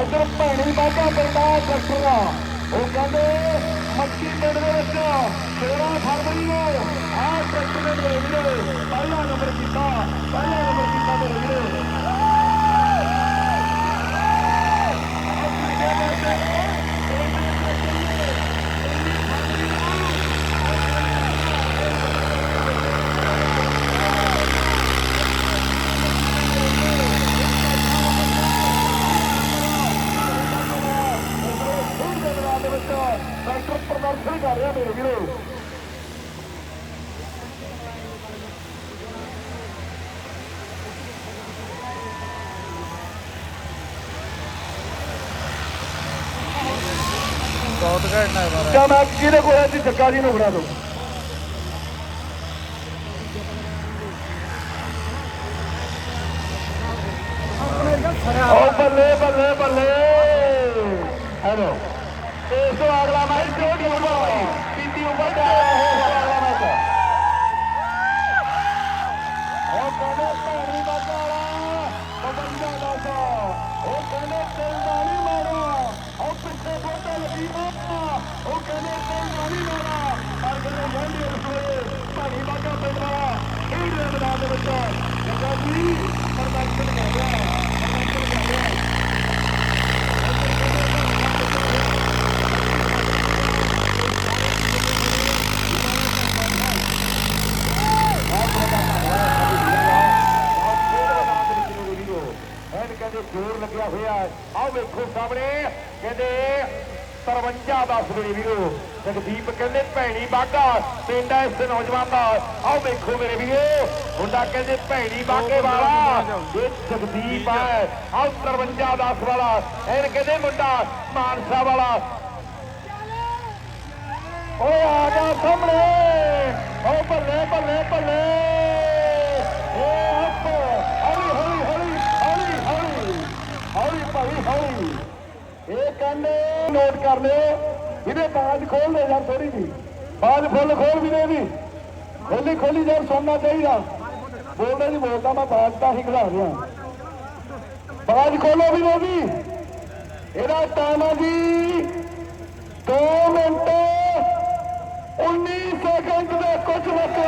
ਇਧਰ ਭੈਣੀ ਬਾਬਾ ਬਰਦਾਸ ਡਾਕਟਰਾ ਉਹ ਕਹਿੰਦੇ, ਮੱਕੀ ਪਿੰਡ ਦੇ ਵਿੱਚ 16 ਫਰਵਰੀ ਨੂੰ ਆਹ ਟਰੈਕਟਰ ਦੇ ਵਿੱਚ ਪਹਿਲਾ ਨੰਬਰ ਕੀਤਾ, ਪਹਿਲਾ ਨੰਬਰ ਟਰੈਕਟਰ ਪ੍ਰਦਰਸ਼ਨ ਕਰ ਰਿਹਾ ਮੇਰੇ ਵੀਰੋ ਬਹੁਤ ਘਟਨਾ ਹੈ ਮਾਰਾ ਮੈਂ ਕਿਹਦੇ ਕੋਲ ਹੈ ਜੱਗਾ ਜੀ ਨੂੰ ਫੜਾ ਦੋ ਓ ਬੱਲੇ ਬੱਲੇ ਬੱਲੇ। ਹੈਲੋ। ਇਸ ਤੋਂ ਅਗਲਾ ਮੈਚ ਜੋ ਦੀ ਉਮਰ ਪੀਤੀ ਉਮਰ ਦਾ ਅਗਲਾ ਮੈਚ। ਉਹ ਕਹਿੰਦੇ ਪਾਣੀ ਦਾ ਬਬੰਦਾ ਦਾ ਉਹ ਕਹਿੰਦੇ ਤੇਲ ਦਾ ਮਾਰਾ ਉਹ ਪਿੱਛੇ ਬੋਟਾ ਲੱਗੀ ਮਾਰਾ ਉਹ ਕਹਿੰਦੇ ਤੇਲ ਦਾ ਪਰ ਕਹਿੰਦੇ ਮੰਡੀ ਰਸੋਏ ਪਾਣੀ ਬਾਗਾ ਪਿੰਡ ਵਾਲਾ, ਖੇਡ ਮੈਦਾਨ ਦੇ ਵਿੱਚ। ਜੱਗਾ ਜੀ ਪਰਮਾਤਮਾ ਕਰ ਰਿਹਾ ਪਰਮਾਤਮਾ ਕਰ ਰਿਹਾ ਐਨ ਕਹਿੰਦੇ ਜੋਰ ਲੱਗਿਆ ਹੋਇਆ ਹੈ। ਆਓ ਵੇਖੋ ਸਾਹਮਣੇ ਕਹਿੰਦੇ 53 10 ਮੇਰੇ ਵੀਰੋ। ਜਗਦੀਪ ਕਹਿੰਦੇ ਭੈਣੀ ਬਾਗਾ ਪਿੰਡ ਹੈ ਇਸ ਨੌਜਵਾਨ ਦਾ। ਆਓ ਵੇਖੋ ਮੇਰੇ ਵੀਰੋ ਮੁੰਡਾ ਕਹਿੰਦੇ ਭੈਣੀ ਬਾਗੇ ਵਾਲਾ। ਇਹ ਜਗਦੀਪ ਹੈ। ਆਓ 53 10 ਵਾਲਾ। ਐਨ ਕਹਿੰਦੇ ਮੁੰਡਾ ਮਾਨਸਾ ਵਾਲਾ। ਓਏ ਆ ਜਾ ਸਾਹਮਣੇ ਓ ਬੱਲੇ ਬੱਲੇ ਬੱਲੇ ਓ ਹੱਪ ਹੌਲੀ ਹੌਲੀ ਹੌਲੀ ਹੌਲੀ ਹੌਲੀ ਹੌਲੀ ਭਾਈ ਹੌਲੀ ਇਹ ਕਹਿੰਦੇ ਨੋਟ ਕਰ ਲਿਓ ਇਹਦੇ ਬਾਜ ਖੋਲ ਦੇ ਯਾਰ ਥੋੜੀ ਜੀ ਬਾਜ ਫੁੱਲ ਖੋਲ ਵੀ ਦੇ। ਵੀ ਖੋਲੀ ਖੋਲੀ ਯਾਰ, ਸੁਣਨਾ ਚਾਹੀਦਾ। ਬੋਲਦਾ ਨਹੀਂ ਬੋਲਦਾ ਮੈਂ ਬਾਜ ਤਾਂ ਹੀ ਖੜਾ ਰਿਹਾ ਬਾਜ ਖੋਲੋ ਵੀ ਦੇ। ਵੀ ਇਹਦਾ ਟਾਈਮ ਆ ਜੀ 2 ਮਿੰਟ 19 ਸੈਕਿੰਡ ਦੇ ਕੁਝ ਲੱਗੇ